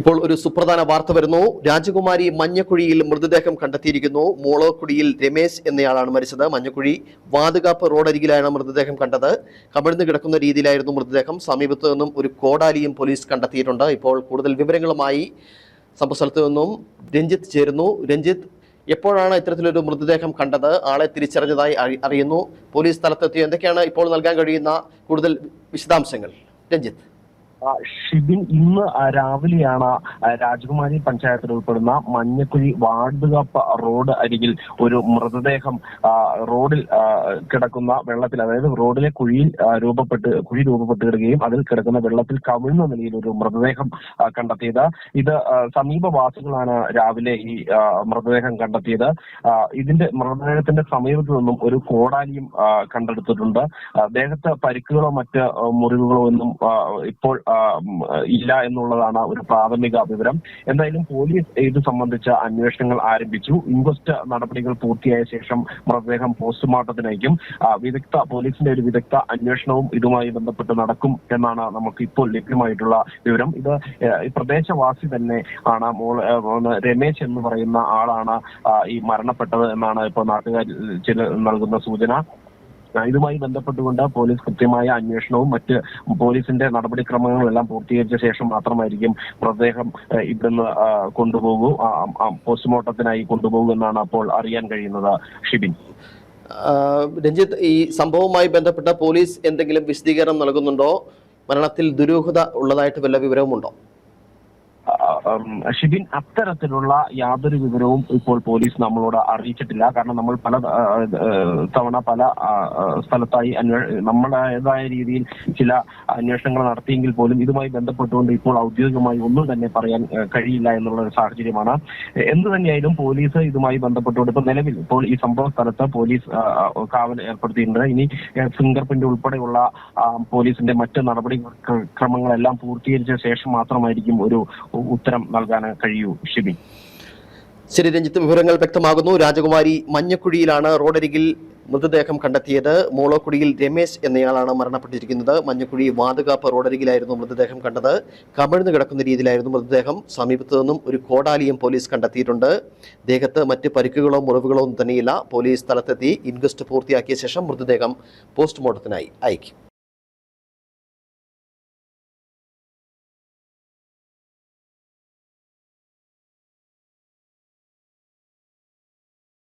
ഇപ്പോൾ ഒരു സുപ്രധാന വാർത്ത വരുന്നു. രാജകുമാരി മഞ്ഞക്കുഴിയിൽ മൃതദേഹം കണ്ടെത്തിയിരിക്കുന്നു. മോളോക്കുടിയിൽ രമേശ് എന്നയാളാണ് മരിച്ചത്. മഞ്ഞക്കുഴി വാതുകാപ്പ് റോഡരികിലാണ് മൃതദേഹം കണ്ടത്. കമിഴ്ന്നു കിടക്കുന്ന രീതിയിലായിരുന്നു മൃതദേഹം. സമീപത്തു നിന്നും ഒരു കോടാലിയും പോലീസ് കണ്ടെത്തിയിട്ടുണ്ട്. ഇപ്പോൾ കൂടുതൽ വിവരങ്ങളുമായി സംഭവസ്ഥലത്ത് നിന്നും രഞ്ജിത്ത് ചേരുന്നു. രഞ്ജിത്ത് എപ്പോഴാണ് ഇത്തരത്തിലൊരു മൃതദേഹം കണ്ടത്? ആളെ തിരിച്ചറിഞ്ഞതായി അറിയുന്നു. പോലീസ് സ്ഥലത്തെത്തി എന്തൊക്കെയാണ് ഇപ്പോൾ നൽകാൻ കഴിയുന്ന കൂടുതൽ വിശദാംശങ്ങൾ? രഞ്ജിത്ത്. ഷിബിൻ ഇന്ന് രാവിലെയാണ് രാജകുമാരി പഞ്ചായത്തിൽ ഉൾപ്പെടുന്ന മഞ്ഞക്കുഴി വാർഡുകപ്പ് റോഡ് അരികിൽ ഒരു മൃതദേഹം റോഡിൽ കിടക്കുന്ന വെള്ളത്തിൽ അതായത് റോഡിലെ കുഴിയിൽ രൂപപ്പെട്ട് കുഴി രൂപപ്പെട്ട് കിടക്കുകയും അതിൽ കിടക്കുന്ന വെള്ളത്തിൽ കവിഴ്ന്ന നിലയിൽ ഒരു മൃതദേഹം കണ്ടെത്തിയത്. ഇത് സമീപവാസികളാണ് രാവിലെ ഈ മൃതദേഹം കണ്ടെത്തിയത്. ഇതിന്റെ മൃതദേഹത്തിന്റെ സമീപത്തു നിന്നും ഒരു കോടാലിയും കണ്ടെടുത്തിട്ടുണ്ട്. ദേഹത്ത് പരിക്കുകളോ മറ്റ് മുറിവുകളോ ഒന്നും ഇപ്പോൾ ഇല്ല എന്നുള്ളതാണ് ഒരു പ്രാഥമിക വിവരം. എന്തായാലും പോലീസ് ഇത് സംബന്ധിച്ച അന്വേഷണങ്ങൾ ആരംഭിച്ചു. ഇൻക്വസ്റ്റ് നടപടികൾ പൂർത്തിയായ ശേഷം മൃതദേഹം പോസ്റ്റ്മോർട്ടത്തിന് അയക്കും ആ, വിദഗ്ധ പോലീസിന്റെ ഒരു വിദഗ്ധ അന്വേഷണവും ഇതുമായി ബന്ധപ്പെട്ട് നടക്കും എന്നാണ് നമുക്ക് ഇപ്പോൾ ലഭ്യമായിട്ടുള്ള വിവരം. ഇത് പ്രദേശവാസി തന്നെ ആണ്. രമേശ് എന്ന് പറയുന്ന ആളാണ് ഈ മരണപ്പെട്ടത് എന്നാണ് ഇപ്പോൾ നാട്ടുകാർ ചില നൽകുന്ന സൂചന. ഇതുമായി ബന്ധപ്പെട്ടുകൊണ്ട് പോലീസ് കൃത്യമായ അന്വേഷണവും മറ്റ് പോലീസിന്റെ നടപടിക്രമങ്ങളും എല്ലാം പൂർത്തീകരിച്ച ശേഷം മാത്രമായിരിക്കും മൃതദേഹം ഇവിടുന്ന് കൊണ്ടുപോകൂ പോസ്റ്റ്മോർട്ടത്തിനായി കൊണ്ടുപോകൂ എന്നാണ് അപ്പോൾ അറിയാൻ കഴിയുന്നത് ഷിബിൻ. രഞ്ജിത്ത് ഈ സംഭവവുമായി ബന്ധപ്പെട്ട പോലീസ് എന്തെങ്കിലും വിശദീകരണം നൽകുന്നുണ്ടോ? മരണത്തിൽ ദുരൂഹത ഉള്ളതായിട്ട് വല്ല വിവരവുമുണ്ടോ? ഷിബിൻ അത്തരത്തിലുള്ള യാതൊരു വിവരവും ഇപ്പോൾ പോലീസ് നമ്മളോട് അറിയിച്ചിട്ടില്ല. കാരണം നമ്മൾ പല തവണ പല സ്ഥലത്തായി നമ്മുടേതായ രീതിയിൽ ചില അന്വേഷണങ്ങൾ നടത്തിയെങ്കിൽ പോലും ഇതുമായി ബന്ധപ്പെട്ടുകൊണ്ട് ഇപ്പോൾ ഔദ്യോഗികമായി ഒന്നും തന്നെ പറയാൻ കഴിയില്ല എന്നുള്ള ഒരു സാഹചര്യമാണ്. എന്ത് തന്നെയായാലും പോലീസ് ഇതുമായി ബന്ധപ്പെട്ടുകൊണ്ട് ഇപ്പൊ നിലവിൽ ഇപ്പോൾ ഈ സംഭവ സ്ഥലത്ത് പോലീസ് കാവൽ ഏർപ്പെടുത്തിയിട്ടുണ്ട്. ഇനി ഫിംഗർ പ്രിന്റ് ഉൾപ്പെടെയുള്ള പോലീസിന്റെ മറ്റ് നടപടി ക്ര- ക്രമങ്ങളെല്ലാം പൂർത്തീകരിച്ച ശേഷം മാത്രമായിരിക്കും ഒരു ഉത്തരം നൽകാൻ കഴിയൂ ഷിബിൻ. ശരി രഞ്ജിത്ത് വിവരങ്ങൾ വ്യക്തമാകുന്നു. രാജകുമാരി മഞ്ഞക്കുഴിയിലാണ് റോഡരികിൽ മൃതദേഹം കണ്ടെത്തിയത്. മോളോക്കുടിയിൽ രമേശ് എന്നയാളാണ് മരണപ്പെട്ടിരിക്കുന്നത്. മഞ്ഞക്കുഴി വാതുകാപ്പ് റോഡരികിലായിരുന്നു മൃതദേഹം കണ്ടത്. കമിഴ്ന്നു കിടക്കുന്ന രീതിയിലായിരുന്നു മൃതദേഹം. സമീപത്തു നിന്നും ഒരു കോടാലിയും പോലീസ് കണ്ടെത്തിയിട്ടുണ്ട്. ദേഹത്ത് മറ്റ് പരിക്കുകളോ മുറിവുകളോ ഒന്നും തന്നെയില്ല. പോലീസ് സ്ഥലത്തെത്തി ഇൻക്വസ്റ്റ് പൂർത്തിയാക്കിയ ശേഷം മൃതദേഹം പോസ്റ്റ്മോർട്ടത്തിനായി അയക്കും.